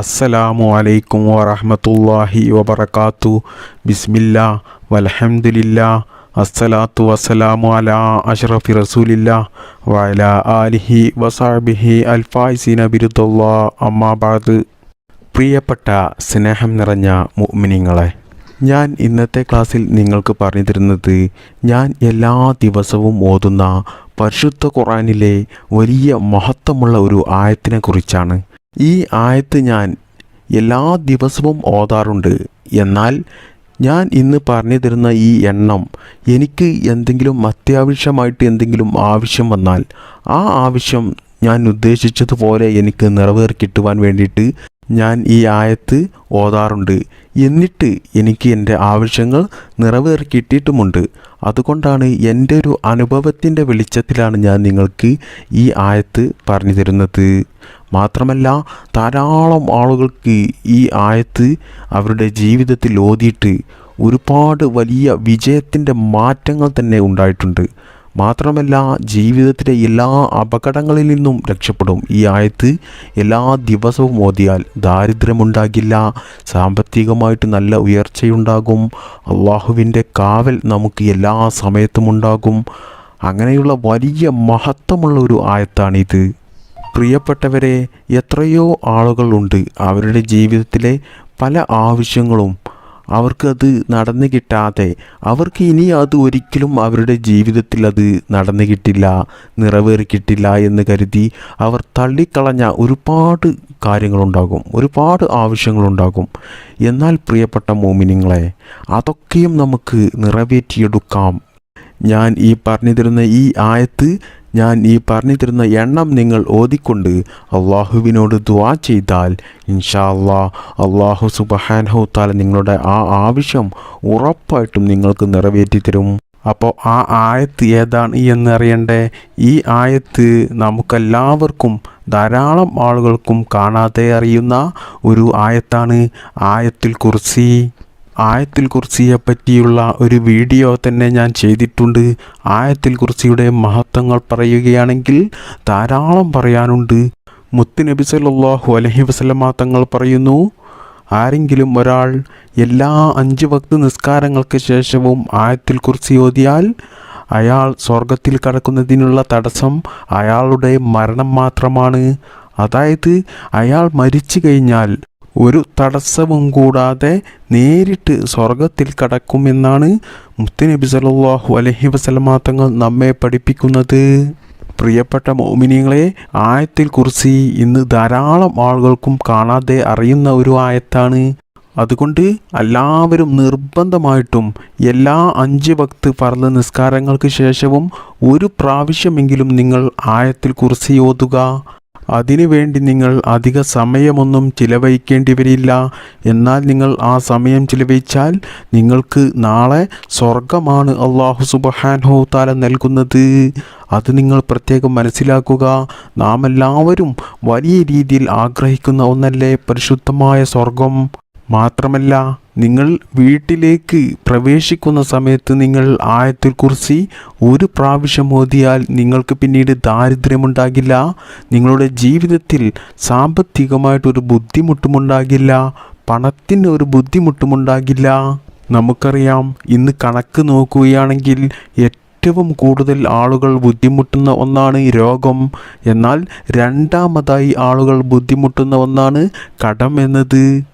അസ്സലാമു അലൈക്കും വറഹമത്തല്ലാഹി വബർക്കാത്തു ബിസ്മില്ല വലഹമുല്ല അസ്സലാത്തു വസ്സലാമു അലാ അഷ്റഫി റസൂലില്ല വല ആലിഹി വസാബിഹി അൽഫായിസീന ബിരുദുല്ലാ അമ്മാബാദ് പ്രിയപ്പെട്ട സ്നേഹം നിറഞ്ഞ മുഅ്മിനീങ്ങളെ ഞാൻ ഇന്നത്തെ ക്ലാസ്സിൽ നിങ്ങൾക്ക് പറഞ്ഞു തരുന്നത് ഞാൻ എല്ലാ ദിവസവും ഓതുന്ന പരിശുദ്ധ ഖുറാനിലെ വലിയ മഹത്വമുള്ള ഒരു ആയത്തിനെ കുറിച്ചാണ്. ഈ ആയത്ത് ഞാൻ എല്ലാ ദിവസവും ഓതാറുണ്ട്. എന്നാൽ ഞാൻ ഇന്ന് പറഞ്ഞു തരുന്ന ഈ എണ്ണം എനിക്ക് എന്തെങ്കിലും അത്യാവശ്യമായിട്ട് എന്തെങ്കിലും ആവശ്യം വന്നാൽ ആ ആവശ്യം ഞാൻ ഉദ്ദേശിച്ചതുപോലെ എനിക്ക് നിറവേറി കിട്ടുവാൻ വേണ്ടിയിട്ട് ഞാൻ ഈ ആയത്ത് ഓതാറുണ്ട്. എന്നിട്ട് എനിക്ക് എന്റെ ആവശ്യങ്ങൾ നിറവേറി കിട്ടിയിട്ടുമുണ്ട് അതുകൊണ്ടാണ് എന്റെ ഒരു അനുഭവത്തിന്റെ വെളിച്ചത്തിലാണ് ഞാൻ നിങ്ങൾക്ക് ഈ ആയത്ത് പറഞ്ഞു തരുന്നത്. മാത്രമല്ല ധാരാളം ആളുകൾക്ക് ഈ ആയത്ത് അവരുടെ ജീവിതത്തിൽ ഓതിയിട്ട് ഒരുപാട് വലിയ വിജയത്തിന്റെ മാറ്റങ്ങൾ തന്നെ ഉണ്ടായിട്ടുണ്ട്. മാത്രമല്ല ജീവിതത്തിലെ എല്ലാ അപകടങ്ങളിൽ നിന്നും രക്ഷപ്പെടും. ഈ ആയത്ത് എല്ലാ ദിവസവും ഓതിയാൽ ദാരിദ്ര്യമുണ്ടാകില്ല സാമ്പത്തികമായിട്ട് നല്ല ഉയർച്ചയുണ്ടാകും അള്ളാഹുവിന്റെ കാവൽ നമുക്ക് എല്ലാ സമയത്തും ഉണ്ടാകും അങ്ങനെയുള്ള വലിയ മഹത്വമുള്ള ഒരു ആയത്താണിത്. പ്രിയപ്പെട്ടവരെ എത്രയോ ആളുകളുണ്ട് അവരുടെ ജീവിതത്തിലെ പല ആവശ്യങ്ങളും. അവർക്കത് നടന്നു കിട്ടാതെ അവർക്ക് ഇനി അത് ഒരിക്കലും അവരുടെ ജീവിതത്തിൽ അത് നടന്നു കിട്ടില്ല നിറവേറി കിട്ടില്ല എന്ന് കരുതി അവർ തള്ളിക്കളഞ്ഞ ഒരുപാട് കാര്യങ്ങളുണ്ടാകും ഒരുപാട് ആവശ്യങ്ങളുണ്ടാകും. എന്നാൽ പ്രിയപ്പെട്ട മോമിനിങ്ങളെ അതൊക്കെയും നമുക്ക് നിറവേറ്റിയെടുക്കാം. ഞാൻ ഈ പറഞ്ഞു തരുന്ന ഈ ആയത്ത് ഞാൻ ഈ പറഞ്ഞു തരുന്ന എണ്ണം നിങ്ങൾ ഓതിക്കൊണ്ട് അള്ളാഹുവിനോട് ദ്വാ ചെയ്താൽ ഇൻഷാ അള്ളാ അള്ളാഹു സുബഹാനഹു താല നിങ്ങളുടെ ആ ആവശ്യം ഉറപ്പായിട്ടും നിങ്ങൾക്ക് നിറവേറ്റി തരും. അപ്പോൾ ആ ആയത്ത് ഏതാണ് എന്നറിയണ്ടേ? ഈ ആയത്ത് നമുക്കെല്ലാവർക്കും ധാരാളം ആളുകൾക്കും കാണാതെ അറിയുന്ന ഒരു ആയത്താണ് ആയത്തിൽ കുർസി. ആയത്തിൽ കുർസിയെ പറ്റിയുള്ള ഒരു വീഡിയോ തന്നെ ഞാൻ ചെയ്തിട്ടുണ്ട്. ആയത്തിൽ കുർസിയുടെ മഹത്വങ്ങൾ പറയുകയാണെങ്കിൽ ധാരാളം പറയാനുണ്ട്. മുത്തുനബി സല്ലല്ലാഹു അലഹി വസല്ലമ തങ്ങൾ പറയുന്നു ആരെങ്കിലും ഒരാൾ എല്ലാ അഞ്ച് വക്ത് നിസ്കാരങ്ങൾക്ക് ശേഷവും ആയത്തിൽ കുർസി ഓതിയാൽ അയാൾ സ്വർഗത്തിൽ കടക്കുന്നതിനുള്ള തടസ്സം അയാളുടെ മരണം മാത്രമാണ്. അതായത് അയാൾ മരിച്ചു കഴിഞ്ഞാൽ ഒരു തടസ്സവും കൂടാതെ നേരിട്ട് സ്വർഗത്തിൽ കടക്കുമെന്നാണ് മുത്തുനബി സല്ലല്ലാഹു അലൈഹി വസല്ലമ തങ്ങൾ നമ്മെ പഠിപ്പിക്കുന്നത്. പ്രിയപ്പെട്ട മോമിനിയങ്ങളെ ആയത്തിൽ കുറിച്ച് ഇന്ന് ധാരാളം ആളുകൾക്കും കാണാതെ അറിയുന്ന ഒരു ആയത്താണ്. അതുകൊണ്ട് എല്ലാവരും നിർബന്ധമായിട്ടും എല്ലാ അഞ്ച് ഭക്ത് പറഞ്ഞ നിസ്കാരങ്ങൾക്ക് ശേഷവും ഒരു പ്രാവശ്യമെങ്കിലും നിങ്ങൾ ആയത്തിൽ കുറിച്ച് ഓതുക. അതിനുവേണ്ടി നിങ്ങൾ അധിക സമയമൊന്നും ചിലവഴിക്കേണ്ടി വരില്ല എന്നാൽ നിങ്ങൾ ആ സമയം ചിലവഴിച്ചാൽ നിങ്ങൾക്ക് നാളെ സ്വർഗമാണ് അള്ളാഹു സുബഹാൻഹു താല നൽകുന്നത്. അത് നിങ്ങൾ പ്രത്യേകം മനസ്സിലാക്കുക. നാം എല്ലാവരും വലിയ രീതിയിൽ ആഗ്രഹിക്കുന്ന ഒന്നല്ലേ പരിശുദ്ധമായ സ്വർഗം മാത്രമല്ല നിങ്ങൾ വീട്ടിലേക്ക് പ്രവേശിക്കുന്ന സമയത്ത് നിങ്ങൾ ആയത്തിൽ കുറിച്ച് ഒരു പ്രാവശ്യം ഓതിയാൽ നിങ്ങൾക്ക് പിന്നീട് ദാരിദ്ര്യമുണ്ടാകില്ല നിങ്ങളുടെ ജീവിതത്തിൽ സാമ്പത്തികമായിട്ടൊരു ബുദ്ധിമുട്ടുമുണ്ടാകില്ല പണത്തിന് ഒരു ബുദ്ധിമുട്ടുമുണ്ടാകില്ല. നമുക്കറിയാം ഇന്ന് കണക്ക് നോക്കുകയാണെങ്കിൽ ഏറ്റവും കൂടുതൽ ആളുകൾ ബുദ്ധിമുട്ടുന്ന ഒന്നാണ് രോഗം. എന്നാൽ രണ്ടാമതായി ആളുകൾ ബുദ്ധിമുട്ടുന്ന ഒന്നാണ് കടം എന്നത്.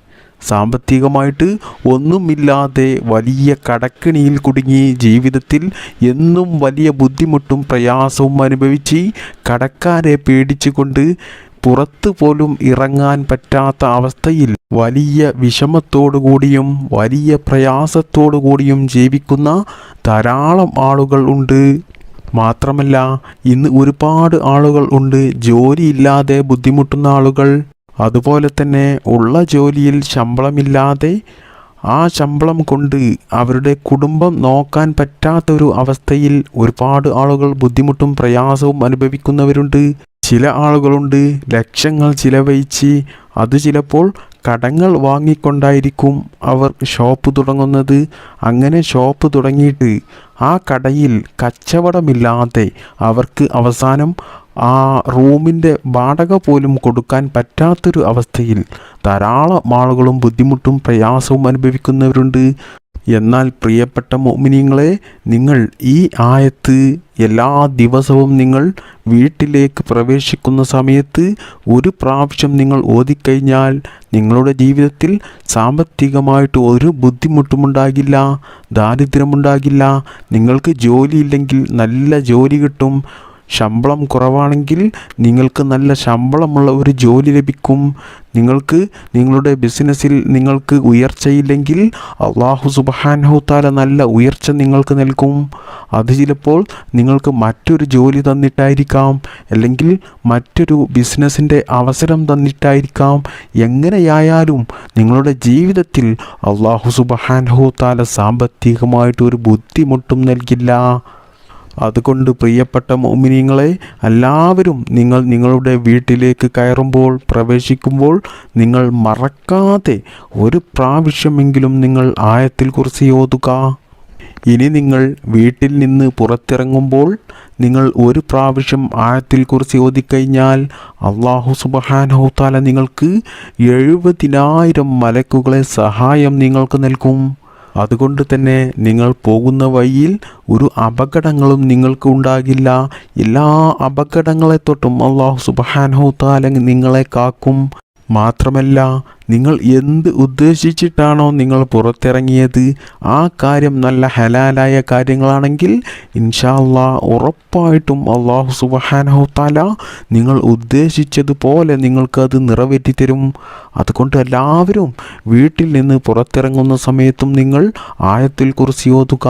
സാമ്പത്തികമായിട്ട് ഒന്നുമില്ലാതെ വലിയ കടക്കിണിയിൽ കുടുങ്ങി ജീവിതത്തിൽ എന്നും വലിയ ബുദ്ധിമുട്ടും പ്രയാസവും അനുഭവിച്ച് കടക്കാരെ പേടിച്ചുകൊണ്ട് പുറത്തു പോലും ഇറങ്ങാൻ പറ്റാത്ത അവസ്ഥയിൽ വലിയ വിഷമത്തോടു കൂടിയും വലിയ പ്രയാസത്തോടു കൂടിയും ജീവിക്കുന്ന ധാരാളം ആളുകൾ ഉണ്ട്. മാത്രമല്ല ഇന്ന് ഒരുപാട് ആളുകൾ ഉണ്ട്. ജോലിയില്ലാതെ ബുദ്ധിമുട്ടുന്ന ആളുകൾ. അതുപോലെ തന്നെ ഉള്ള ജോലിയിൽ ശമ്പളമില്ലാതെ ആ ശമ്പളം കൊണ്ട് അവരുടെ കുടുംബം നോക്കാൻ പറ്റാത്തൊരു അവസ്ഥയിൽ ഒരുപാട് ആളുകൾ ബുദ്ധിമുട്ടും പ്രയാസവും അനുഭവിക്കുന്നവരുണ്ട്. ചില ആളുകളുണ്ട് ലക്ഷങ്ങൾ ചിലവഴിച്ച് അത് ചിലപ്പോൾ കടങ്ങൾ വാങ്ങിക്കൊണ്ടായിരിക്കും അവർ ഷോപ്പ് തുടങ്ങുന്നത്. അങ്ങനെ ഷോപ്പ് തുടങ്ങിയിട്ട് ആ കടയിൽ കച്ചവടമില്ലാതെ അവർക്ക് അവസാനം ആ റൂമിന്റെ വാടക പോലും കൊടുക്കാൻ പറ്റാത്തൊരു അവസ്ഥയിൽ ധാരാളം ആളുകളും ബുദ്ധിമുട്ടും പ്രയാസവും അനുഭവിക്കുന്നവരുണ്ട്. എന്നാൽ പ്രിയപ്പെട്ട മോമിനിയങ്ങളെ നിങ്ങൾ ഈ ആയത്ത് എല്ലാ ദിവസവും നിങ്ങൾ വീട്ടിലേക്ക് പ്രവേശിക്കുന്ന സമയത്ത് ഒരു പ്രാവശ്യം നിങ്ങൾ ഓതിക്കഴിഞ്ഞാൽ നിങ്ങളുടെ ജീവിതത്തിൽ സാമ്പത്തികമായിട്ട് ഒരു ബുദ്ധിമുട്ടുമുണ്ടാകില്ല ദാരിദ്ര്യമുണ്ടാകില്ല. നിങ്ങൾക്ക് ജോലിയില്ലെങ്കിൽ നല്ല ജോലി കിട്ടും. ശമ്പളം കുറവാണെങ്കിൽ നിങ്ങൾക്ക് നല്ല ശമ്പളമുള്ള ഒരു ജോലി ലഭിക്കും. നിങ്ങൾക്ക് നിങ്ങളുടെ ബിസിനസ്സിൽ നിങ്ങൾക്ക് ഉയർച്ചയില്ലെങ്കിൽ അള്ളാഹു താല നല്ല ഉയർച്ച നിങ്ങൾക്ക് നൽകും. അത് ചിലപ്പോൾ നിങ്ങൾക്ക് മറ്റൊരു ജോലി തന്നിട്ടായിരിക്കാം. അല്ലെങ്കിൽ മറ്റൊരു ബിസിനസ്സിന്റെ അവസരം തന്നിട്ടായിരിക്കാം. എങ്ങനെയായാലും നിങ്ങളുടെ ജീവിതത്തിൽ അള്ളാഹു സുബാൻഹുത്താല സാമ്പത്തികമായിട്ട് ഒരു ബുദ്ധിമുട്ടും നൽകില്ല. അതുകൊണ്ട് പ്രിയപ്പെട്ട മോമിനിയങ്ങളെ എല്ലാവരും നിങ്ങൾ നിങ്ങളുടെ വീട്ടിലേക്ക് കയറുമ്പോൾ പ്രവേശിക്കുമ്പോൾ നിങ്ങൾ മറക്കാതെ ഒരു പ്രാവശ്യമെങ്കിലും നിങ്ങൾ ആയത്തിൽ കുറിച്ച് ഓതുക ഇനി നിങ്ങൾ വീട്ടിൽ നിന്ന് പുറത്തിറങ്ങുമ്പോൾ നിങ്ങൾ ഒരു പ്രാവശ്യം ആയത്തിൽ കുറിച്ച് ഓതിക്കഴിഞ്ഞാൽ അള്ളാഹു സുബഹാനഹുത്താല നിങ്ങൾക്ക് എഴുപതിനായിരം മലക്കുകളെ സഹായം നിങ്ങൾക്ക് നൽകും. അതുകൊണ്ട് തന്നെ നിങ്ങൾ പോകുന്ന വഴിയിൽ ഒരു അപകടങ്ങളും നിങ്ങൾക്ക് ഉണ്ടാകില്ല. എല്ലാ അപകടങ്ങളെ തൊട്ടും അള്ളാഹു സുബാനഹു താല നിങ്ങളെ കാക്കും. മാത്രമല്ല നിങ്ങൾ എന്ത് ഉദ്ദേശിച്ചിട്ടാണോ നിങ്ങൾ പുറത്തിറങ്ങിയത്? ആ കാര്യം നല്ല ഹലാലായ കാര്യങ്ങളാണെങ്കിൽ ഇൻഷാല്ലാ ഉറപ്പായിട്ടും അള്ളാഹു സുബഹാനഹു താല നിങ്ങൾ ഉദ്ദേശിച്ചതുപോലെ നിങ്ങൾക്കത് നിറവേറ്റി തരും. അതുകൊണ്ട് എല്ലാവരും വീട്ടിൽ നിന്ന് പുറത്തിറങ്ങുന്ന സമയത്തും നിങ്ങൾ ആഴത്തിൽ കുറിച്ച് ഓതുക.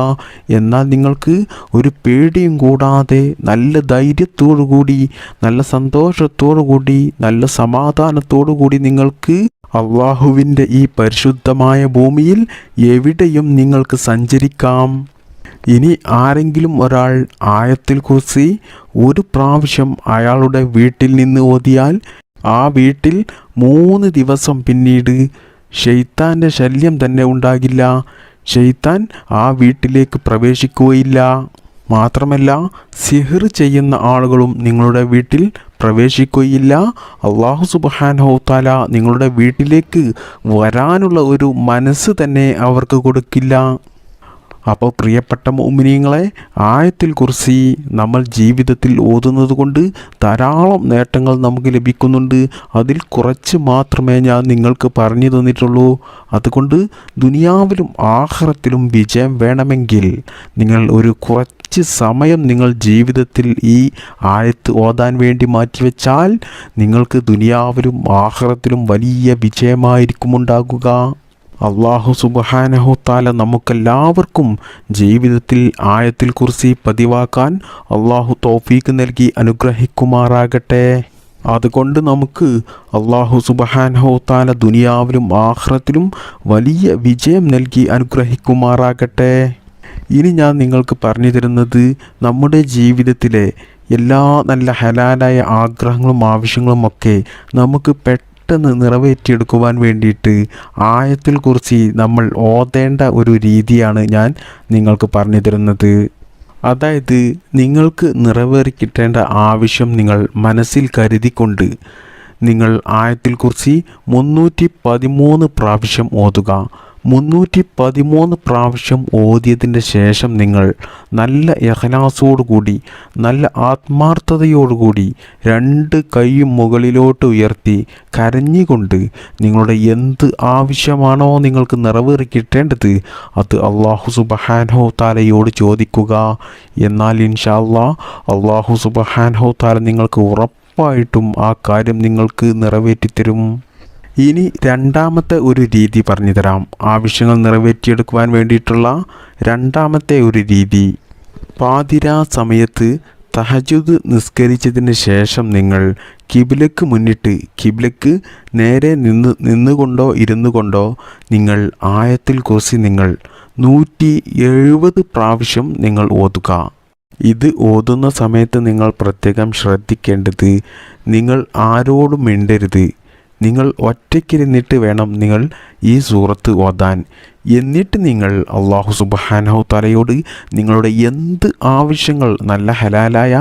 എന്നാൽ നിങ്ങൾക്ക് ഒരു പേടിയും കൂടാതെ നല്ല ധൈര്യത്തോടു കൂടി നല്ല സന്തോഷത്തോടു കൂടി നല്ല സമാധാനത്തോടു കൂടി നിങ്ങൾക്ക് അള്ളാഹുവിന്റെ ഈ പരിശുദ്ധമായ ഭൂമിയിൽ എവിടെയും നിങ്ങൾക്ക് സഞ്ചരിക്കാം. ഇനി ആരെങ്കിലും ഒരാൾ ആയത്തിൽ കുറിച്ച് ഒരു പ്രാവശ്യം അയാളുടെ വീട്ടിൽ നിന്ന് ഓതിയാൽ ആ വീട്ടിൽ മൂന്ന് ദിവസം പിന്നീട് ഷെയ്ത്താന്റെ ശല്യം തന്നെ ഉണ്ടാകില്ല. ഷെയ്ത്താൻ ആ വീട്ടിലേക്ക് പ്രവേശിക്കുകയില്ല. മാത്രമല്ല സിഹിർ ചെയ്യുന്ന ആളുകളും നിങ്ങളുടെ വീട്ടിൽ പ്രവേശിക്കുകയില്ല. അള്ളാഹു സുബാനഹോത്താല നിങ്ങളുടെ വീട്ടിലേക്ക് വരാനുള്ള ഒരു മനസ്സ് തന്നെ അവർക്ക് കൊടുക്കില്ല. അപ്പോൾ പ്രിയപ്പെട്ട മോമിനിയങ്ങളെ ആയത്തിൽ കുറിച്ച് നമ്മൾ ജീവിതത്തിൽ ഓതുന്നത് കൊണ്ട് ധാരാളം നേട്ടങ്ങൾ നമുക്ക് ലഭിക്കുന്നുണ്ട്. അതിൽ കുറച്ച് മാത്രമേ ഞാൻ നിങ്ങൾക്ക് പറഞ്ഞു തന്നിട്ടുള്ളൂ. അതുകൊണ്ട് ദുനിയാവിലും ആഹ്റത്തിലും വിജയം വേണമെങ്കിൽ നിങ്ങൾ ഒരു കുറച്ച് സമയം നിങ്ങൾ ജീവിതത്തിൽ ഈ ആഴത്ത് ഓതാൻ വേണ്ടി മാറ്റിവെച്ചാൽ നിങ്ങൾക്ക് ദുനിയാവിലും ആഹ്റത്തിലും വലിയ വിജയമായിരിക്കും ഉണ്ടാകുക അള്ളാഹു സുബഹാനഹു താല നമുക്കെല്ലാവർക്കും ജീവിതത്തിൽ ആയത്തിൽ കുറിച്ച് പതിവാക്കാൻ അള്ളാഹു തോഫീക്ക് നൽകി അനുഗ്രഹിക്കുമാറാകട്ടെ. അതുകൊണ്ട് നമുക്ക് അള്ളാഹു സുബഹാനഹു താല ദുനിയാവിലും ആഹ്റത്തിലും വലിയ വിജയം നൽകി അനുഗ്രഹിക്കുമാറാകട്ടെ. ഇനി ഞാൻ നിങ്ങൾക്ക് പറഞ്ഞു തരുന്നത് നമ്മുടെ ജീവിതത്തിലെ എല്ലാ നല്ല ഹലാലായ ആഗ്രഹങ്ങളും ആവശ്യങ്ങളും ഒക്കെ നമുക്ക് പെട്ടെന്ന് നിറവേറ്റിയെടുക്കുവാൻ വേണ്ടിയിട്ട് ആയത്തിൽ കുറിച്ച് നമ്മൾ ഓതേണ്ട ഒരു രീതിയാണ് ഞാൻ നിങ്ങൾക്ക് പറഞ്ഞു തരുന്നത്. അതായത് നിങ്ങൾക്ക് നിറവേറി കിട്ടേണ്ട ആവശ്യം നിങ്ങൾ മനസ്സിൽ കരുതിക്കൊണ്ട് നിങ്ങൾ ആയത്തിൽ കുറിച്ച് മുന്നൂറ്റി പതിമൂന്ന് പ്രാവശ്യം ഓതുക. മുന്നൂറ്റി പതിമൂന്ന് പ്രാവശ്യം ഓതിയതിന്റെ ശേഷം നിങ്ങൾ നല്ല യഹനാസോടുകൂടി നല്ല ആത്മാർത്ഥതയോടുകൂടി രണ്ട് കൈയും മുകളിലോട്ട് ഉയർത്തി കരഞ്ഞുകൊണ്ട് നിങ്ങളുടെ എന്ത് ആവശ്യമാണോ നിങ്ങൾക്ക് നിറവേറി കിട്ടേണ്ടത് അത് അള്ളാഹു സുബഹാൻഹോ താലയോട് ചോദിക്കുക. എന്നാൽ ഇൻഷാ അള്ളാ അള്ളാഹു സുബഹാൻഹോ താല നിങ്ങൾക്ക് ഉറപ്പായിട്ടും ആ കാര്യം നിങ്ങൾക്ക് നിറവേറ്റിത്തരും. ഇനി രണ്ടാമത്തെ ഒരു രീതി പറഞ്ഞു തരാം. ആവശ്യങ്ങൾ നിറവേറ്റിയെടുക്കുവാൻ വേണ്ടിയിട്ടുള്ള രണ്ടാമത്തെ ഒരു രീതി. പാതിരാ സമയത്ത് തഹജുദ് നിസ്കരിച്ചതിന് ശേഷം നിങ്ങൾ കിബിലക്ക് മുന്നിട്ട് കിബിലക്ക് നേരെ നിന്ന് നിന്നുകൊണ്ടോ ഇരുന്നു കൊണ്ടോ നിങ്ങൾ ആയത്തിൽ കുറിച്ച് നിങ്ങൾ നൂറ്റി എഴുപത് പ്രാവശ്യം നിങ്ങൾ ഓതുക. ഇത് ഓതുന്ന സമയത്ത് നിങ്ങൾ പ്രത്യേകം ശ്രദ്ധിക്കേണ്ടത് നിങ്ങൾ ആരോടും മിണ്ടരുത്. നിങ്ങൾ ഒറ്റയ്ക്കിരുന്നിട്ട് വേണം നിങ്ങൾ ഈ സൂറത്ത് ഓതാൻ. എന്നിട്ട് നിങ്ങൾ അള്ളാഹു സുബഹാനഹു തലയോട് നിങ്ങളുടെ എന്ത് ആവശ്യങ്ങൾ നല്ല ഹലാലായ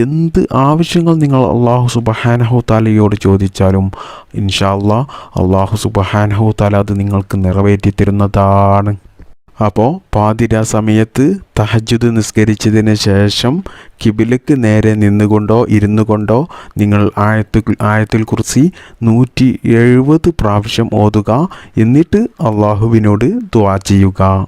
എന്ത് ആവശ്യങ്ങൾ നിങ്ങൾ അള്ളാഹു സുബഹാനഹു തലയോട് ചോദിച്ചാലും ഇൻഷാ അള്ളാഹ് അള്ളാഹു സുബഹാനഹു തല അത് നിങ്ങൾക്ക് നിറവേറ്റി തരുന്നതാണ് അപ്പോൾ പാതിര സമയത്ത് തഹജുദ് നിസ്കരിച്ചതിന് ശേഷം കിബിലക്ക് നേരെ നിന്നുകൊണ്ടോ ഇരുന്നു കൊണ്ടോ നിങ്ങൾ ആയത്ത് ആയത്തിൽ കുറിച്ച് നൂറ്റി എഴുപത് പ്രാവശ്യം ഓതുക എന്നിട്ട് അള്ളാഹുവിനോട് ദ്വാ ചെയ്യുക.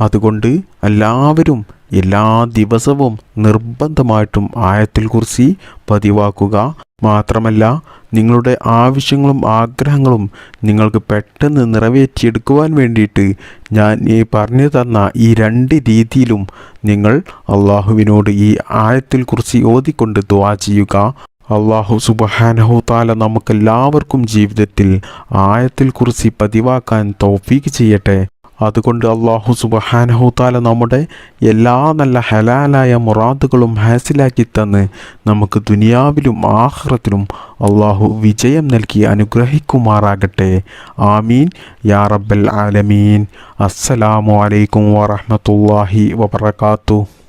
അതുകൊണ്ട് എല്ലാവരും എല്ലാ ദിവസവും നിർബന്ധമായിട്ടും ആയത്തിൽ കുറിച്ച് പതിവാക്കുക. മാത്രമല്ല നിങ്ങളുടെ ആവശ്യങ്ങളും ആഗ്രഹങ്ങളും നിങ്ങൾക്ക് പെട്ടെന്ന് നിറവേറ്റിയെടുക്കുവാൻ വേണ്ടിയിട്ട് ഞാൻ ഈ പറഞ്ഞു തന്ന ഈ രണ്ട് രീതിയിലും നിങ്ങൾ അള്ളാഹുവിനോട് ഈ ആയത്തിൽ കുറിച്ച് ഓതിക്കൊണ്ട് ദ്വാ ചെയ്യുക. അള്ളാഹു സുബഹാനഹു താല നമുക്കെല്ലാവർക്കും ജീവിതത്തിൽ ആയത്തിൽ കുറിച്ച് പതിവാക്കാൻ തൗഫീക്ക് ചെയ്യട്ടെ. അതുകൊണ്ട് അള്ളാഹു സുബഹാനഹു താല നമ്മുടെ എല്ലാ നല്ല ഹലാലായ മുറാദുകളും ഹാസിലാക്കി തന്ന് നമുക്ക് ദുനിയാവിലും ആഹ്റത്തിലും അള്ളാഹു വിജയം നൽകി അനുഗ്രഹിക്കുമാറാകട്ടെ. ആമീൻ. യാ റബ്ബൽ ആലമീൻ. അസ്സലാമു അലൈക്കും വറഹ്മത്തുള്ളാഹി വബറകാതുഹു